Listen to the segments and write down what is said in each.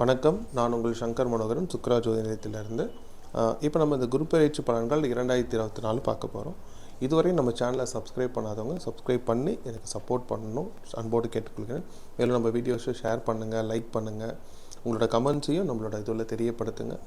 வணக்கம். நான் உங்கள் சங்கர் மனோகரன் சுக்ரா ஜோதி நிலையத்திலிருந்து இப்போ நம்ம இந்த குரு பயிற்சி பலன்கள் இரண்டாயிரத்தி இருபத்தி நாலு பார்க்க போகிறோம் இதுவரை நம்ம சேனலை சப்ஸ்கிரைப் பண்ணாதவங்க சப்ஸ்கிரைப் பண்ணி எனக்கு சப்போர்ட் பண்ணணும். அன்போடு கேட்டுக்கொள்கிறேன். மேலும் நம்ம வீடியோஸை ஷேர் பண்ணுங்கள் லைக் பண்ணுங்கள் உங்களோட கமெண்ட்ஸையும் நம்மளோட இதில் தெரியப்படுத்துங்க.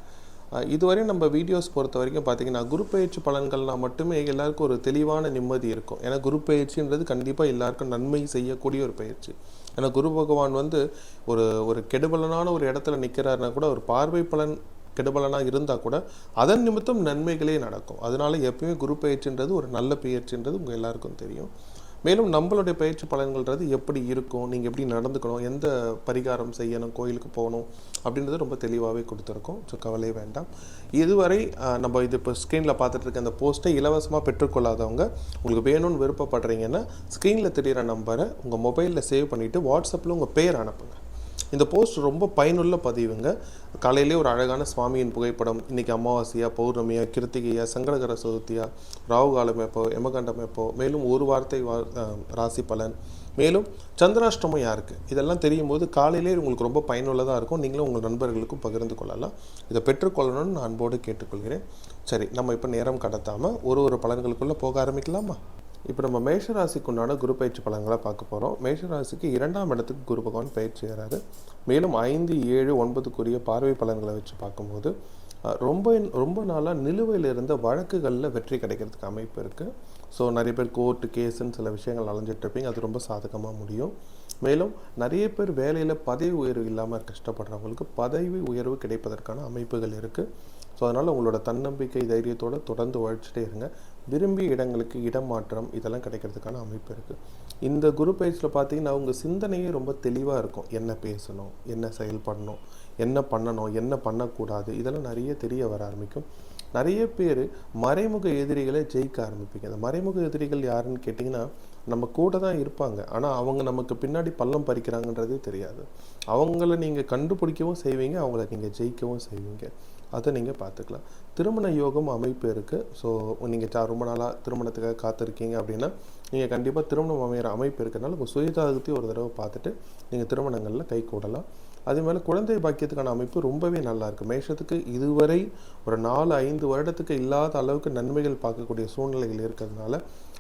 இதுவரை நம்ம வீடியோஸ் பொறுத்த வரைக்கும் பார்த்தீங்கன்னா குரு பயிற்சி பலன்கள்னால் மட்டுமே எல்லாருக்கும் ஒரு தெளிவான நிம்மதி இருக்கும். ஏன்னா குரு பயிற்சின்றது கண்டிப்பாக எல்லாருக்கும் நன்மை செய்யக்கூடிய ஒரு பயிற்சி. ஏன்னா குரு பகவான் வந்து ஒரு ஒரு கெடுபலனான ஒரு இடத்துல நிற்கிறாருன்னா கூட ஒரு பார்வை பலன் கெடுபலனாக இருந்தால் கூட அதன் நிமித்தம் நன்மைகளே நடக்கும். அதனால எப்பயுமே குரு பயிற்சின்றது ஒரு நல்ல பயிற்சின்றது உங்கள் எல்லாருக்கும் தெரியும். மேலும் நம்மளுடைய பயிற்சி பலன்கள்ன்றது எப்படி இருக்கும் நீங்கள் எப்படி நடந்துக்கணும் எந்த பரிகாரம் செய்யணும் கோயிலுக்கு போகணும் அப்படின்றது ரொம்ப தெளிவாகவே கொடுத்துருக்கோம். ஸோ கவலையே வேண்டாம். இதுவரை நம்ம இது இப்போ ஸ்க்ரீனில் பார்த்துட்டு இருக்க அந்த போஸ்ட்டை இலவசமாக பெற்றுக்கொள்ளாதவங்க உங்களுக்கு வேணும்னு விருப்பப்படுறீங்கன்னா ஸ்க்ரீனில் தெரிகிற நம்பரை உங்கள் மொபைலில் சேவ் பண்ணிவிட்டு வாட்ஸ்அப்பில் உங்கள் பேர் அனுப்புங்க. இந்த போஸ்ட் ரொம்ப பயனுள்ள பதிவுங்க. காலையிலே ஒரு அழகான சுவாமியின் புகைப்படம் இன்றைக்கி அமாவாசையா பௌர்ணமியா கிருத்திகையா சங்கடகர சதுர்த்தியா ராகு காலம் எப்போ எமகண்டம் எப்போ மேலும் ஒரு வார்த்தை ராசி பலன். மேலும் சந்திராஷ்டமம் யாருக்கு? இதெல்லாம் தெரியும் போது காலையிலே உங்களுக்கு ரொம்ப பயனுள்ளதாக இருக்கும். நீங்களும் உங்கள் நண்பர்களுக்கும் பகிர்ந்து கொள்ளலாம். இதை பெற்றுக்கொள்ளணும்னு நான் அன்போடு கேட்டுக்கொள்கிறேன். சரி நம்ம இப்போ நேரம் கடத்தாமல் ஒரு ஒரு பலன்களுக்குள்ளே போக ஆரம்பிக்கலாமா? இப்போ நம்ம மேஷராசிக்கு உண்டான குரு பயிற்சி பலன்களை பார்க்க போகிறோம் மேஷராசிக்கு இரண்டாம் இடத்துக்கு குரு பகவான் பயிற்சி ஏறாரு மேலும் ஐந்து ஏழு ஒன்பதுக்குரிய பார்வை பலன்களை வச்சு பார்க்கும்போது ரொம்ப ரொம்ப நாளாக நிலுவையில் இருந்த வழக்குகளில் வெற்றி கிடைக்கிறதுக்கு அமைப்பு இருக்குது ஸோ நிறைய பேர் கோர்ட்டு கேஸுன்னு சில விஷயங்கள் அலைஞ்சிட்டு இருப்பீங்க. அது ரொம்ப சாதகமாக முடியும். மேலும் நிறைய பேர் வேலையில் பதவி உயர்வு இல்லாமல் கஷ்டப்படுறவங்களுக்கு பதவி உயர்வு கிடைப்பதற்கான அமைப்புகள் இருக்குது ஸோ அதனால் உங்களோட தன்னம்பிக்கை தைரியத்தோட தொடர்ந்து உழைச்சிட்டே இருங்க. விரும்பிய இடங்களுக்கு இடம் மாற்றம் இதெல்லாம் கிடைக்கிறதுக்கான அமைப்பு இருக்குது இந்த குரு பயிற்சியில் பார்த்தீங்கன்னா உங்கள் சிந்தனையே ரொம்ப தெளிவாக இருக்கும். என்ன பேசணும் என்ன செயல்படணும் என்ன பண்ணணும் என்ன பண்ணக்கூடாது இதெல்லாம் நிறைய தெரிய வர ஆரம்பிக்கும். நிறைய பேர் மறைமுக எதிரிகளை ஜெயிக்க ஆரம்பிப்பீங்க. அந்த மறைமுக எதிரிகள் யாருன்னு கேட்டிங்கன்னா நம்ம கூட தான் இருப்பாங்க. ஆனால் அவங்க நமக்கு பின்னாடி பள்ளம் பறிக்கிறாங்கன்றதே தெரியாது. அவங்கள நீங்கள் கண்டுபிடிக்கவும் செய்வீங்க அவங்கள நீங்கள் ஜெயிக்கவும் செய்வீங்க. அதை நீங்கள் பார்த்துக்கலாம். திருமண யோகம் அமைப்பு இருக்குது ஸோ நீங்கள் ரொம்ப நாளாக திருமணத்துக்காக காத்திருக்கீங்க அப்படின்னா நீங்கள் கண்டிப்பாக திருமணம் அமைகிற அமைப்பு இருக்கிறனால உங்கள் சுயஜாதகத்தையும் ஒரு தடவை பார்த்துட்டு நீங்கள் திருமணங்களில் கை கூடலாம். அதே மாதிரி குழந்தை பாக்கியத்துக்கான அமைப்பு ரொம்பவே நல்லாயிருக்கு மேஷத்துக்கு இதுவரை ஒரு நாலு ஐந்து வருடத்துக்கு இல்லாத அளவுக்கு நன்மைகள் பார்க்கக்கூடிய சூழ்நிலைகள் இருக்கிறதுனால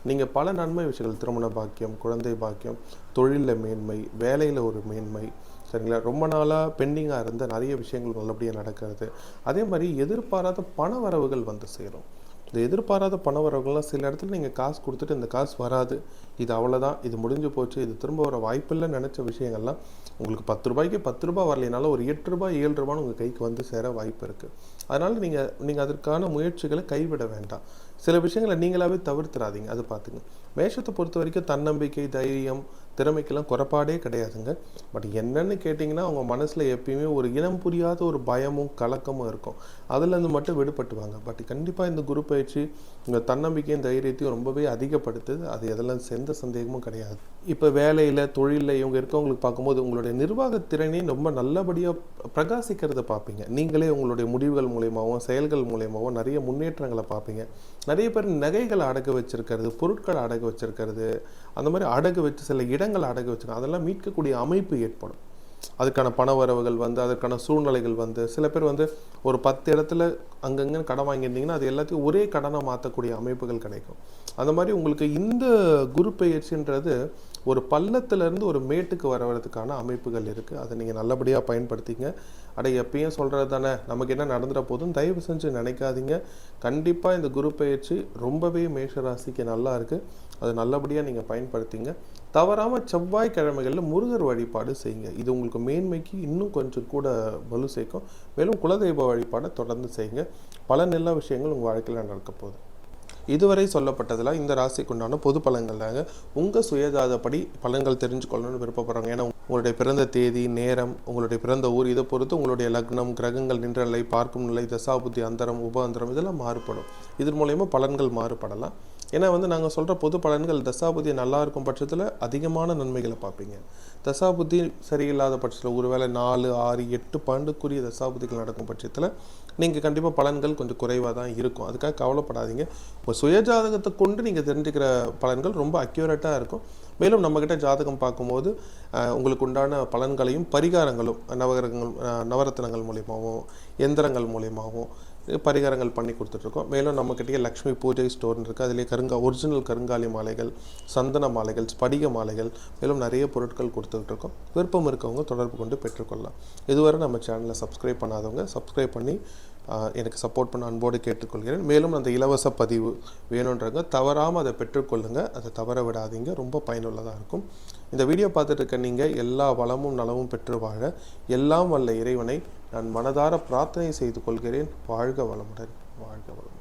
நீங்கள் பல நன்மை விஷயங்கள் திருமண பாக்கியம் குழந்தை பாக்கியம் தொழிலில் மேன்மை வேலையில் ஒரு மேன்மை சரிங்களா? ரொம்ப நாளாக பெண்டிங்காக இருந்த நிறைய விஷயங்கள் நல்லபடியாக நடக்கிறது. அதே மாதிரி எதிர்பாராத பண வரவுகள் வந்து சேரும். இந்த எதிர்பாராத பண வரவுகள்லாம் சில இடத்துல நீங்கள் காசு கொடுத்துட்டு இந்த காசு வராது. இது அவ்வளோதான் இது முடிஞ்சு போச்சு இது திரும்ப வர வாய்ப்பில்லை நினச்ச விஷயங்கள்லாம் உங்களுக்கு பத்து ரூபாய்க்கு பத்து ரூபாய் வரலைனாலும் ஒரு எட்டு ரூபாய் ஏழு ரூபான்னு உங்கள் கைக்கு வந்து சேர வாய்ப்பு இருக்குது அதனால் நீங்கள் நீங்கள் அதற்கான முயற்சிகளை கைவிட வேண்டாம். சில விஷயங்களை நீங்களாகவே தவிர்த்துறாதீங்க அது பார்த்துங்க. மேஷத்தை பொறுத்த வரைக்கும் தன்னம்பிக்கை தைரியம் திறமைக்கெல்லாம் குறைபாடே கிடையாதுங்க. பட் என்னன்னு கேட்டிங்கன்னா அவங்க மனசில் எப்பயுமே ஒரு இனம் புரியாத ஒரு பயமும் கலக்கமும் இருக்கும். அதுலேருந்து மட்டும் விடுபட்டுவாங்க. பட் கண்டிப்பாக இந்த குரு பயிற்சி உங்கள் தன்னம்பிக்கையும் தைரியத்தையும் ரொம்பவே அதிகப்படுத்துது. அது எதெல்லாம் எந்த சந்தேகமும் கிடையாது. இப்போ வேலையில் தொழிலில் இவங்க இருக்கவங்களுக்கு பார்க்கும்போது உங்களுடைய நிர்வாகத் திறனையும் ரொம்ப நல்லபடியாக பிரகாசிக்கிறத பார்ப்பீங்க. நீங்களே உங்களுடைய முடிவுகள் மூலியமாகவும் செயல்கள் மூலியமாகவும் நிறைய முன்னேற்றங்களை பார்ப்பீங்க. நிறைய பேர் நகைகளை அடகு வச்சிருக்கிறது பொருட்களை அடகு வச்சிருக்கிறது. அந்த மாதிரி அடகு வச்சு சில இடங்களை அடகு வச்சிருக்காங்க அதெல்லாம் மீட்கக்கூடிய அமைப்பு ஏற்படும். அதுக்கான பண வரவுகள் வந்து அதற்கான சூழ்நிலைகள் வந்து சில பேர் வந்து ஒரு பத்து இடத்துல அங்கங்கே கடன் வாங்கியிருந்தீங்கன்னா அது எல்லாத்தையும் ஒரே கடனை மாற்றக்கூடிய அமைப்புகள் கிடைக்கும். அந்த மாதிரி உங்களுக்கு இந்த குரு பயிற்சின்றது ஒரு பள்ளத்துலேருந்து ஒரு மேட்டுக்கு வர வரதுக்கான அமைப்புகள் இருக்குது அதை நீங்கள் நல்லபடியாக பயன்படுத்திங்க. அட எப்பயும் சொல்கிறது தானே? நமக்கு என்ன நடந்துட போதும் தயவு செஞ்சு நினைக்காதீங்க. கண்டிப்பாக இந்த குரு பயிற்சி ரொம்பவே மேஷராசிக்கு நல்லா இருக்குது அது நல்லபடியாக நீங்கள் பயன்படுத்திங்க. தவறாமல் செவ்வாய்க்கிழமைகளில் முருகர் வழிபாடு செய்யுங்க. இது உங்களுக்கு மேன்மைக்கு இன்னும் கொஞ்சம் கூட வலு சேர்க்கும். மேலும் குலதெய்வ வழிபாடை தொடர்ந்து செய்யுங்க. பல நல்ல விஷயங்கள் உங்கள் வாழ்க்கையில் நடக்க போகுது. இதுவரை சொல்லப்பட்டதில் இந்த ராசிக்குண்டான பொது பலன்கள் தாங்க உங்கள் சுயஜாதப்படி பலன்கள் தெரிஞ்சுக்கொள்ளணும்னு விருப்பப்படுறாங்க ஏன்னா உங்களுடைய பிறந்த தேதி நேரம் உங்களுடைய பிறந்த ஊர் இதை பொறுத்து உங்களுடைய லக்னம் கிரகங்கள் நின்ற நிலை பார்க்கும் நிலை தசாபுத்தி அந்தரம் உப அந்தரம் இதெல்லாம் மாறுபடும். இதன் மூலயமா பலன்கள் மாறுபடலாம். ஏன்னா வந்து நாங்கள் சொல்கிற பொது பலன்கள் தசாபுத்தி நல்லா இருக்கும் பட்சத்தில் அதிகமான நன்மைகளை பார்ப்பீங்க. தசாபுத்தி சரியில்லாத பட்சத்தில் ஒருவேளை நாலு ஆறு எட்டு பன்னெண்டுக்குரிய தசாபுத்திகள் நடக்கும் பட்சத்தில் நீங்கள் கண்டிப்பாக பலன்கள் கொஞ்சம் குறைவாக தான் இருக்கும். அதுக்காக கவலைப்படாதீங்க. இப்போ சுயஜாதகத்தை கொண்டு நீங்கள் தெரிஞ்சுக்கிற பலன்கள் ரொம்ப அக்யூரேட்டாக இருக்கும். மேலும் நம்மக்கிட்ட ஜாதகம் பார்க்கும்போது உங்களுக்கு உண்டான பலன்களையும் பரிகாரங்களும் நவகிரகங்கள் அஹ், நவரத்னங்கள் மூலியமாகவும் எந்திரங்கள் மூலியமாகவும் பரிகாரங்கள் பண்ணி கொடுத்துட்ருக்கோம். மேலும் நம்மக்கிட்டே லக்ஷ்மி பூஜை ஸ்டோர்னு இருக்குது அதிலே கருங்கா ஒரிஜினல் கருங்காலி மாலைகள் சந்தன மாலைகள் ஸ்படிக மாலைகள் மேலும் நிறைய பொருட்கள் கொடுத்துக்கிட்டு இருக்கோம் விருப்பம் இருக்கவங்க தொடர்பு கொண்டு பெற்றுக்கொள்ளலாம். இதுவரை நம்ம சேனலை சப்ஸ்கிரைப் பண்ணாதவங்க சப்ஸ்கிரைப் பண்ணி எனக்கு சப்போர்ட் பண்ண அன்போடு கேட்டுக்கொள்கிறேன். மேலும் அந்த இலவச பதிவு வேணுன்றவங்க தவறாமல் அதை பெற்றுக்கொள்ளுங்கள் அதை தவற விடாதீங்க. ரொம்ப பயனுள்ளதாக இருக்கும். இந்த வீடியோ பார்த்துட்டு இருக்க நீங்கள் எல்லா வளமும் நலமும் பெற்று வாழ எல்லாம் வல்ல இறைவனை நான் மனதார பிரார்த்தனை செய்து கொள்கிறேன். வாழ்க வளமுடன். வாழ்க வளம்